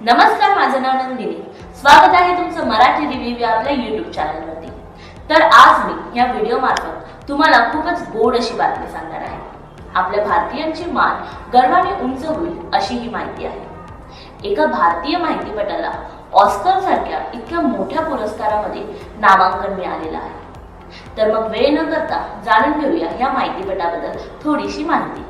नमस्कार माझं नाव नंदिनी. स्वागत आहे तुमचं मराठी रिव्ह्यू या आपल्या युट्यूब चॅनलवरती तर आज मी या व्हिडिओ मार्फत तुम्हाला खूपच गोड अशी बातमी सांगणार आहे. आपल्या भारतीयांची मान गर्वाने उंच होईल अशी ही माहिती आहे. एका भारतीय माहितीपटाला ऑस्कर सारख्या इतक्या मोठ्या पुरस्कारामध्ये नामांकन मिळालेलं आहे. तर मग वेळ न करता जाणून घेऊया या माहितीपटाबद्दल थोडीशी माहिती.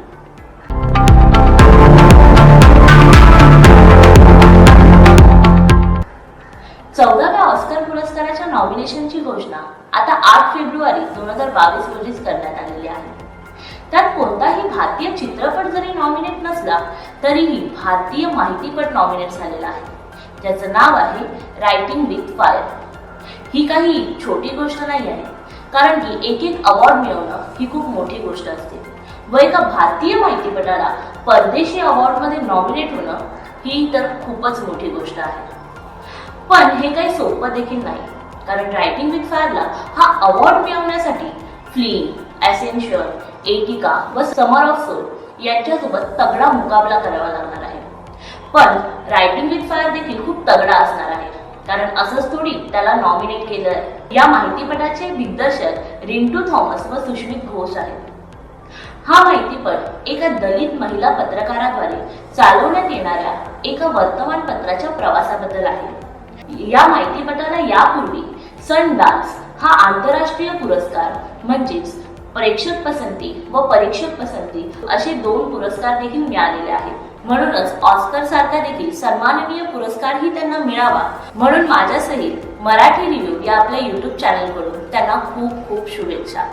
नॉमिनेशनची घोषणा आता आठ फेब्रुवारी दोन हजार बावीस रोजीच करण्यात आलेली आहे. त्यात कोणताही भारतीय चित्रपट जरी नॉमिनेट नसला तरीही भारतीय माहितीपट नॉमिनेट झालेला आहे. ज्याचं नाव आहे रायटिंग विथ फायर ही काही छोटी गोष्ट नाही आहे कारण की एक एक अवॉर्ड मिळवणं ही खूप मोठी गोष्ट असते. व एका भारतीय माहितीपटाला परदेशी अवॉर्डमध्ये नॉमिनेट होणं ही तर खूपच मोठी गोष्ट आहे. पण हे काही सोपं देखील नाही. कारण रायटिंग विथ फायरला हा अवॉर्ड मिळवण्यासाठी फ्लिम ॲसेन्शियल एटिका व समर ऑफ सोल यांच्यासोबत तगडा मुकाबला करावा लागणार आहे. पण रायटिंग विथ फायर देखील खूप तगडा असणार आहे. कारण असंच थोडी त्याला नॉमिनेट केलं आहे. या माहितीपटाचे दिग्दर्शक रिंटू थॉमस व सुष्मित घोष आहेत. हा माहितीपट एका दलित महिला पत्रकाराद्वारे चालवण्यात येणाऱ्या एका वर्तमानपत्राच्या प्रवासाबद्दल आहे. या माहितीपटाला यापूर्वी सनडान्स हा आंतरराष्ट्रीय पुरस्कार म्हणजेच प्रेक्षक पसंती व परीक्षक पसंती असे दोन पुरस्कार देखील मिळालेले आहेत. म्हणूनच ऑस्कर सारखा देखील सन्माननीय पुरस्कारही त्यांना मिळावा. म्हणून माझ्यासहित मराठी रिव्ह्यू या आपल्या युट्यूब चॅनलकडून त्यांना खूप खूप शुभेच्छा.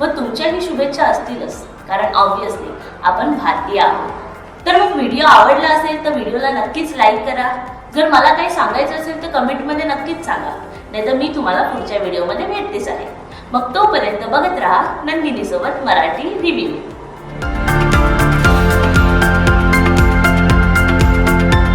व तुमच्याही शुभेच्छा असतीलच कारण ऑब्विसली आपण भारतीय आहोत. तर मग व्हिडिओ आवडला असेल तर व्हिडिओला नक्कीच लाईक करा. जर मला काही सांगायचं असेल तर कमेंटमध्ये नक्कीच सांगा. नाहीतर मी तुम्हाला पुढच्या व्हिडिओमध्ये भेटतेच आहे. मग तोपर्यंत बघत राहा नंदिनीसोबत मराठी रिव्ह्यू